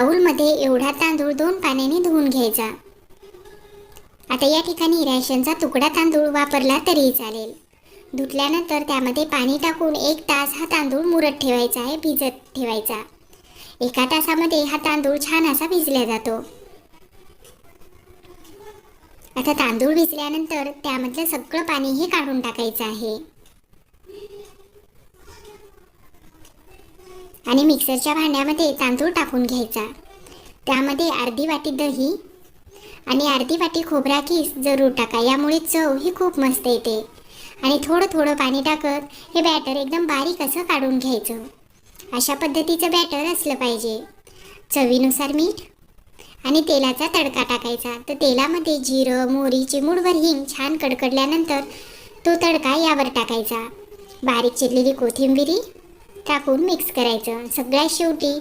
बाऊलमध्ये एवढा तांदूळ दोन पाण्याने धुवून घ्यायचा. आता या ठिकाणी रॅशनचा तुकडा तांदूळ वापरला तरीही चालेल. धुतल्यानंतर त्यामध्ये पाणी टाकून एक तास हा तांदूळ मुरत ठेवायचा आहे भिजत ठेवायचा. एका तासामध्ये हा तांदूळ छान असा भिजला जातो. आता तांदूळ भिजल्यानंतर त्यामधलं सगळं पाणी हे काढून टाकायचं आहे. आणि मिक्सरच्या भांड्यामध्ये तांदूळ टाकून घ्यायचा. त्यामध्ये अर्धी वाटी दही आणि अर्धी वाटी खोबरा किस जरूर टाका. यामुळे चव ही खूप मस्त येते. आणि थोडं थोडं पाणी टाकत हे बॅटर एकदम बारीक असं काढून घ्यायचं. अशा पद्धतीचं बॅटर असलं पाहिजे. चवीनुसार मीठ आणि तेलाचा तडका टाकायचा. तर तेलामध्ये जिरं मोहरी चिमूडभर हिंग छान कडकडल्यानंतर तो तडका यावर टाकायचा. बारीक चिरलेली कोथिंबिरी टाकून मिक्स करायचं. सगळ्यात शेवटी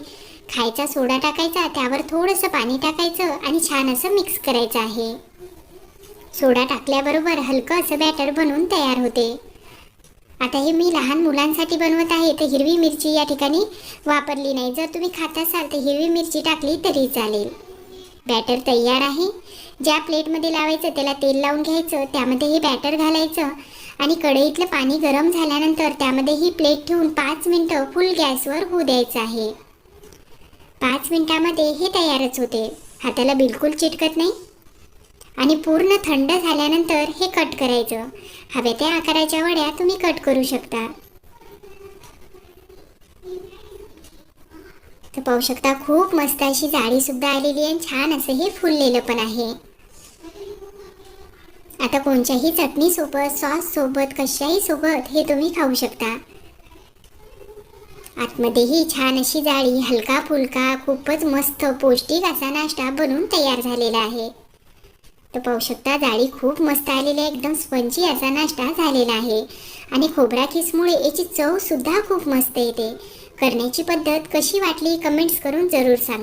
खायचा सोडा टाकायचा त्यावर थोडंसं पाणी टाकायचं आणि छान असं मिक्स करायचं आहे. सोडा टाकल्याबरोबर हलकं असं बॅटर बनवून तयार होते. आता हे मी लहान मुलांसाठी बनवत आहे तर हिरवी मिरची या ठिकाणी वापरली नाही. जर तुम्ही खात असाल तर हिरवी मिरची टाकली तरी चालेल. बॅटर तयार आहे. ज्या प्लेटमध्ये लावायचं त्याला तेल लावून घ्यायचं त्यामध्ये हे बॅटर घालायचं. आणि कढईतलं पाणी गरम झाल्यानंतर त्यामध्ये ही प्लेट ठेवून पाच मिनटं फुल गॅसवर होऊ द्यायचं आहे. पाच मिनटामध्ये हे तयारच होते. हाताला बिलकुल चिटकत नाही. आणि पूर्ण थंड झाल्यानंतर हे कट करायचं. हव्या त्या आकाराच्या वड्या तुम्ही कट करू शकता. तर पाहू शकता खूप मस्त अशी जाळीसुद्धा आलेली आहे आणि छान असं हे फुललेलं पण आहे. आता कोणत्याही चटणीसोबत सॉससोबत कशाही सोबत हे तुम्ही खाऊ शकता. आतमध्येही छान अशी जाळी हलका फुलका खूपच मस्त पौष्टिक असा नाश्ता बनवून तयार झालेला आहे. तर पाहू शकता जाळी खूप मस्त आलेली आहे एकदम स्पंजी असा नाश्ता झालेला आहे. आणि खोबरा खिसमुळे याची चवसुद्धा खूप मस्त येते. करण्याची पद्धत कशी वाटली कमेंट्स करून जरूर सांगा.